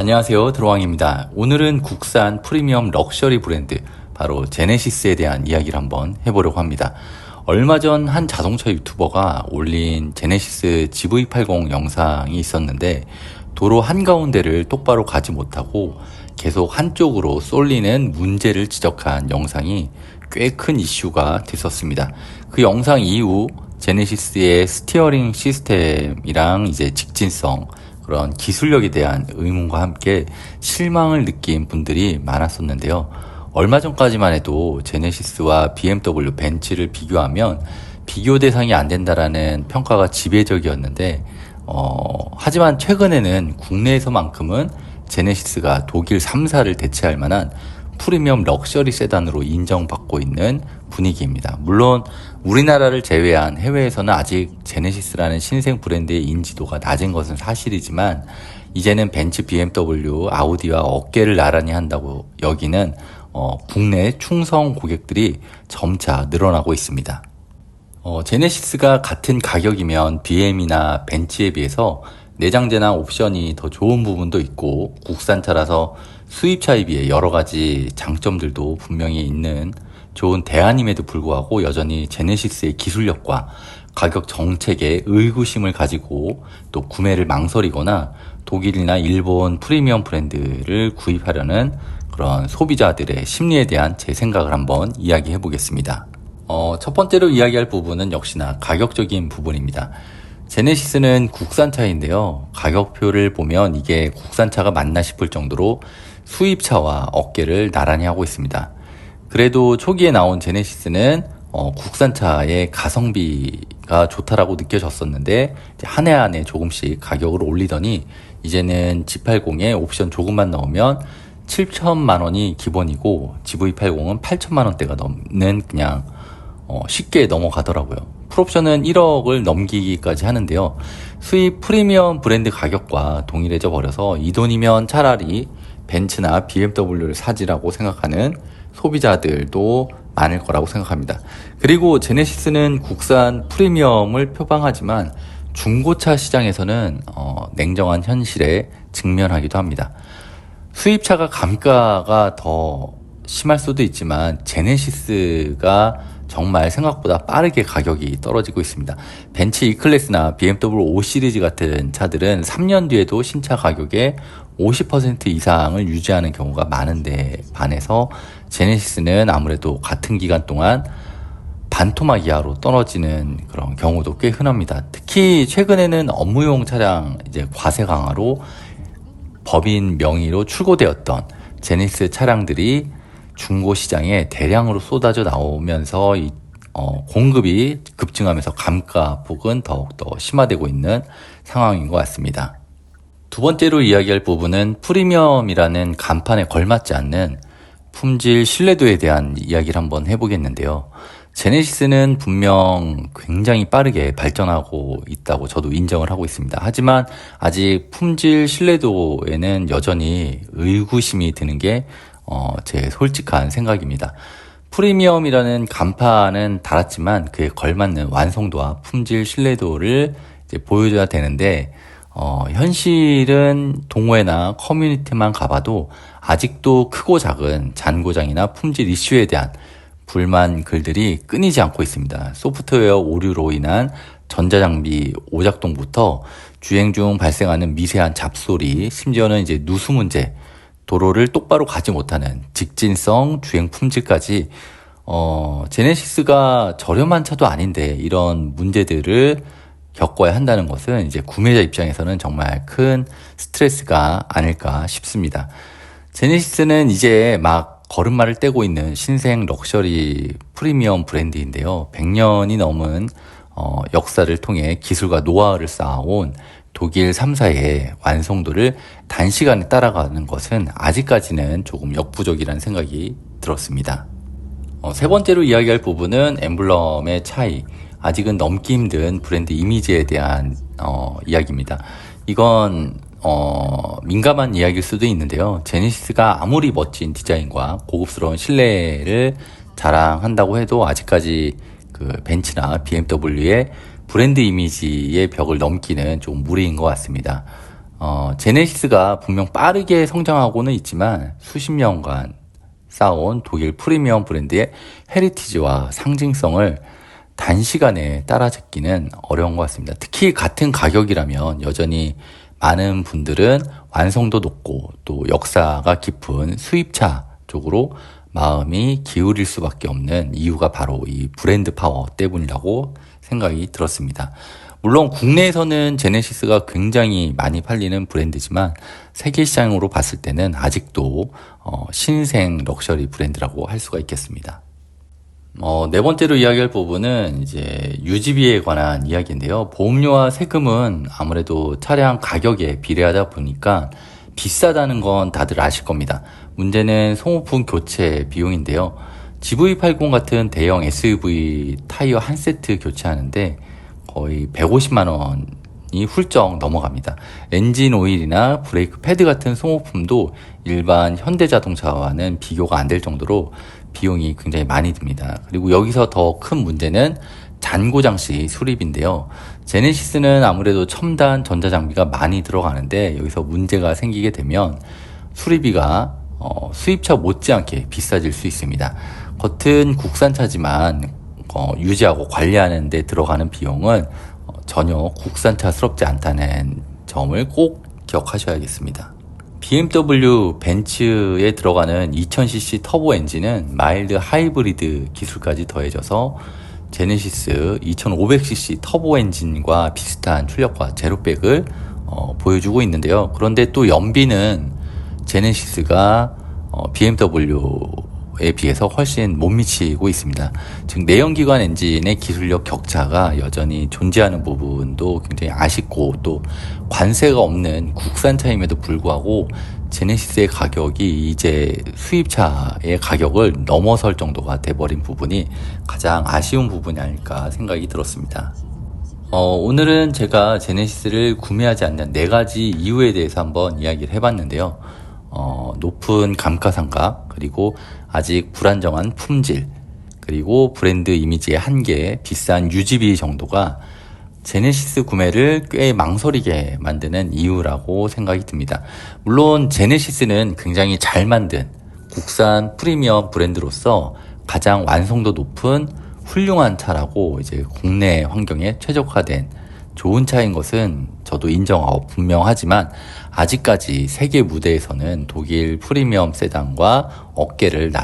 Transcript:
안녕하세요. 드로왕입니다. 오늘은 국산 프리미엄 럭셔리 브랜드 바로 제네시스에 대한 이야기를 한번 해보려고 합니다. 얼마 전 한 자동차 유튜버가 올린 제네시스 GV80 영상이 있었는데 도로 한가운데를 똑바로 가지 못하고 계속 한쪽으로 쏠리는 문제를 지적한 영상이 꽤 큰 이슈가 됐었습니다. 그 영상 이후 제네시스의 스티어링 시스템이랑 이제 직진성 그런 기술력에 대한 의문과 함께 실망을 느낀 분들이 많았었는데요. 얼마 전까지만 해도 제네시스와 BMW 벤츠를 비교하면 비교 대상이 안 된다라는 평가가 지배적이었는데 어, 하지만 최근에는 국내에서만큼은 제네시스가 독일 3사를 대체할 만한 프리미엄 럭셔리 세단으로 인정받고 있는 분위기입니다. 물론 우리나라를 제외한 해외에서는 아직 제네시스라는 신생 브랜드의 인지도가 낮은 것은 사실이지만 이제는 벤츠, BMW, 아우디와 어깨를 나란히 한다고 여기는 어, 국내 충성 고객들이 점차 늘어나고 있습니다. 어, 제네시스가 같은 가격이면 BM이나 벤츠에 비해서 내장재나 옵션이 더 좋은 부분도 있고 국산차라서 수입차에 비해 여러 가지 장점들도 분명히 있는 좋은 대안임에도 불구하고 여전히 제네시스의 기술력과 가격 정책에 의구심을 가지고 또 구매를 망설이거나 독일이나 일본 프리미엄 브랜드를 구입하려는 그런 소비자들의 심리에 대한 제 생각을 한번 이야기해 보겠습니다. 어, 첫 번째로 이야기할 부분은 역시나 가격적인 부분입니다. 제네시스는 국산차인데요. 가격표를 보면 이게 국산차가 맞나 싶을 정도로 수입차와 어깨를 나란히 하고 있습니다. 그래도 초기에 나온 제네시스는 어, 국산차의 가성비가 좋다라고 느껴졌었는데 한 해 한 해 조금씩 가격을 올리더니 이제는 G80에 옵션 조금만 넣으면 7천만 원이 기본이고 GV80은 8천만 원대가 넘는 그냥 어, 쉽게 넘어가더라고요. 풀옵션은 1억을 넘기기까지 하는데요. 수입 프리미엄 브랜드 가격과 동일해져 버려서 이 돈이면 차라리 벤츠나 BMW를 사지라고 생각하는 소비자들도 많을 거라고 생각합니다. 그리고 제네시스는 국산 프리미엄을 표방하지만 중고차 시장에서는 어, 냉정한 현실에 직면하기도 합니다. 수입차가 감가가 더 심할 수도 있지만 제네시스가 정말 생각보다 빠르게 가격이 떨어지고 있습니다. 벤츠 E클래스나 BMW 5 시리즈 같은 차들은 3년 뒤에도 신차 가격의 50% 이상을 유지하는 경우가 많은데 반해서 제네시스는 아무래도 같은 기간 동안 반토막 이하로 떨어지는 그런 경우도 꽤 흔합니다. 특히 최근에는 업무용 차량 이제 과세 강화로 법인 명의로 출고되었던 제네시스 차량들이 중고 시장에 대량으로 쏟아져 나오면서 이, 어, 공급이 급증하면서 감가 폭은 더욱더 심화되고 있는 상황인 것 같습니다. 두 번째로 이야기할 부분은 프리미엄이라는 간판에 걸맞지 않는 품질 신뢰도에 대한 이야기를 한번 해보겠는데요. 제네시스는 분명 굉장히 빠르게 발전하고 있다고 저도 인정을 하고 있습니다. 하지만 아직 품질 신뢰도에는 여전히 의구심이 드는 게 어, 제 솔직한 생각입니다. 프리미엄이라는 간판은 달았지만 그에 걸맞는 완성도와 품질 신뢰도를 보여줘야 되는데 어, 현실은 동호회나 커뮤니티만 가봐도 아직도 크고 작은 잔고장이나 품질 이슈에 대한 불만 글들이 끊이지 않고 있습니다. 소프트웨어 오류로 인한 전자장비 오작동부터 주행 중 발생하는 미세한 잡소리, 심지어는 이제 누수 문제, 도로를 똑바로 가지 못하는 직진성, 주행 품질까지 어, 제네시스가 저렴한 차도 아닌데 이런 문제들을 겪어야 한다는 것은 이제 구매자 입장에서는 정말 큰 스트레스가 아닐까 싶습니다. 제네시스는 이제 막 걸음마를 떼고 있는 신생 럭셔리 프리미엄 브랜드인데요. 100년이 넘은 어, 역사를 통해 기술과 노하우를 쌓아온 독일 3사의 완성도를 단시간에 따라가는 것은 아직까지는 조금 역부족이라는 생각이 들었습니다. 어, 세 번째로 이야기할 부분은 엠블럼의 차이. 아직은 넘기 힘든 브랜드 이미지에 대한 어, 이야기입니다. 이건 어, 민감한 이야기일 수도 있는데요. 제네시스가 아무리 멋진 디자인과 고급스러운 실내를 자랑한다고 해도 아직까지 그 벤츠나 BMW의 브랜드 이미지의 벽을 넘기는 좀 무리인 것 같습니다. 어, 제네시스가 분명 빠르게 성장하고는 있지만 수십 년간 쌓아온 독일 프리미엄 브랜드의 헤리티지와 상징성을 단시간에 따라잡기는 어려운 것 같습니다. 특히 같은 가격이라면 여전히 많은 분들은 완성도 높고 또 역사가 깊은 수입차 쪽으로 마음이 기울일 수밖에 없는 이유가 바로 이 브랜드 파워 때문이라고 생각이 들었습니다. 물론 국내에서는 제네시스가 굉장히 많이 팔리는 브랜드지만 세계 시장으로 봤을 때는 아직도 어, 신생 럭셔리 브랜드라고 할 수가 있겠습니다. 어, 네 번째로 이야기할 부분은 이제 유지비에 관한 이야기인데요. 보험료와 세금은 아무래도 차량 가격에 비례하다 보니까 비싸다는 건 다들 아실 겁니다. 문제는 소모품 교체 비용인데요. GV80 같은 대형 SUV 타이어 한 세트 교체하는데 거의 150만 원이 훌쩍 넘어갑니다. 엔진 오일이나 브레이크 패드 같은 소모품도 일반 현대 자동차와는 비교가 안 될 정도로 비용이 굉장히 많이 듭니다. 그리고 여기서 더 큰 문제는 잔고장 시 수립인데요. 제네시스는 아무래도 첨단 전자장비가 많이 들어가는데 여기서 문제가 생기게 되면 수리비가 어, 수입차 못지않게 비싸질 수 있습니다. 겉은 국산차지만 어, 유지하고 관리하는 데 들어가는 비용은 어, 전혀 국산차스럽지 않다는 점을 꼭 기억하셔야겠습니다. BMW 벤츠에 들어가는 2000cc 터보 엔진은 마일드 하이브리드 기술까지 더해져서 제네시스 2500cc 터보 엔진과 비슷한 출력과 제로백을 어, 보여주고 있는데요. 그런데 또 연비는 제네시스가 어, BMW에 비해서 훨씬 못 미치고 있습니다. 즉 내연기관 엔진의 기술력 격차가 여전히 존재하는 부분도 굉장히 아쉽고 또 관세가 없는 국산차임에도 불구하고 제네시스의 가격이 이제 수입차의 가격을 넘어설 정도가 돼버린 부분이 가장 아쉬운 부분이 아닐까 생각이 들었습니다. 어, 오늘은 제가 제네시스를 구매하지 않는 네 가지 이유에 대해서 한번 이야기를 해봤는데요. 어, 높은 감가상각, 그리고 아직 불안정한 품질, 그리고 브랜드 이미지의 한계, 비싼 유지비 정도가 제네시스 구매를 꽤 망설이게 만드는 이유라고 생각이 듭니다. 물론 제네시스는 굉장히 잘 만든 국산 프리미엄 브랜드로서 가장 완성도 높은 훌륭한 차라고 이제 국내 환경에 최적화된 좋은 차인 것은 저도 인정하고 분명하지만 아직까지 세계 무대에서는 독일 프리미엄 세단과 어깨를 나